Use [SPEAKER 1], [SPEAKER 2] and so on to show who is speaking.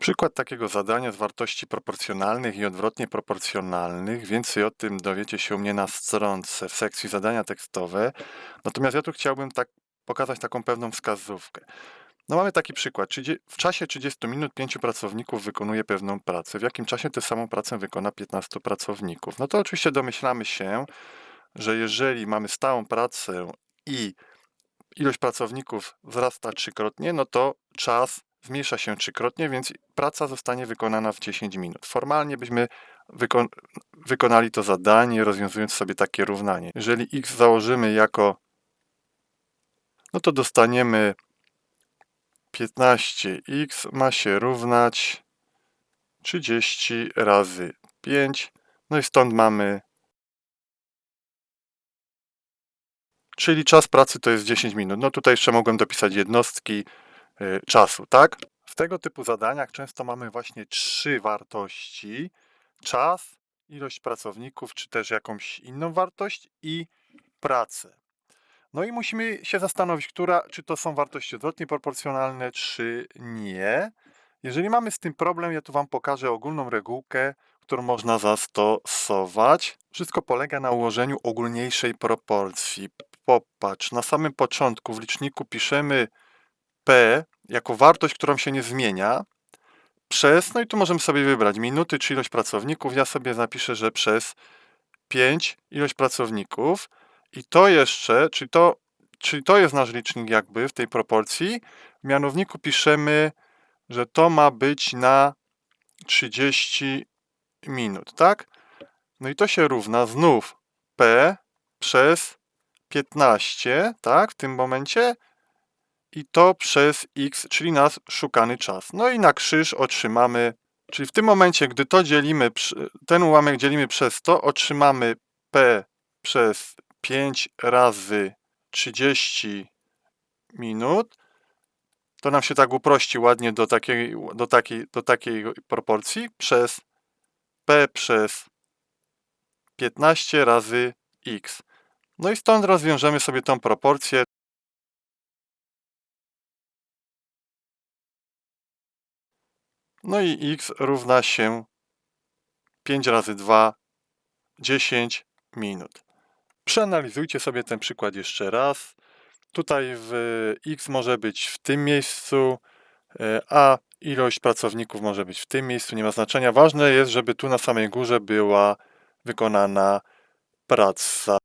[SPEAKER 1] Przykład takiego zadania z wartości proporcjonalnych i odwrotnie proporcjonalnych. Więcej o tym dowiecie się u mnie na stronce w sekcji zadania tekstowe. Natomiast ja tu chciałbym tak pokazać taką pewną wskazówkę. No mamy taki przykład. W czasie 30 minut 5 pracowników wykonuje pewną pracę. W jakim czasie tę samą pracę wykona 15 pracowników? No to oczywiście domyślamy się, że jeżeli mamy stałą pracę i ilość pracowników wzrasta trzykrotnie, no to czas zmniejsza się trzykrotnie, więc praca zostanie wykonana w 10 minut. Formalnie byśmy wykon wykonali to zadanie, rozwiązując sobie takie równanie. Jeżeli x założymy jako, no to dostaniemy 15x ma się równać 30 razy 5, no i stąd mamy Czyli czas pracy to jest 10 minut. No tutaj jeszcze mogłem dopisać jednostki czasu, tak? W tego typu zadaniach często mamy właśnie trzy wartości: czas, ilość pracowników, czy też jakąś inną wartość i pracę. No i musimy się zastanowić, która, czy to są wartości odwrotnie proporcjonalne, czy nie. Jeżeli mamy z tym problem, ja tu Wam pokażę ogólną regułkę, którą można zastosować. Wszystko polega na ułożeniu ogólniejszej proporcji. Popatrz, na samym początku w liczniku piszemy P jako wartość, którą się nie zmienia, przez, no i tu możemy sobie wybrać minuty czy ilość pracowników. Ja sobie napiszę, że przez 5 ilość pracowników. I to jeszcze, czyli to, czyli to jest nasz licznik jakby w tej proporcji. W mianowniku piszemy, że to ma być na 30 minut, tak? No i to się równa znów P przez 15, tak? W tym momencie. I to przez x, czyli nasz szukany czas. No i na krzyż otrzymamy, czyli w tym momencie, gdy to dzielimy, ten ułamek dzielimy przez to, otrzymamy P przez 5 razy 30 minut. To nam się tak uprości ładnie do takiej, do takiej, do takiej proporcji przez P przez 15 razy x. No i stąd rozwiążemy sobie tą proporcję. No i x równa się 5 razy 2, 10 minut. Przeanalizujcie sobie ten przykład jeszcze raz. Tutaj w x może być w tym miejscu, e, a ilość pracowników może być w tym miejscu, nie ma znaczenia. Ważne jest, żeby tu na samej górze była wykonana praca.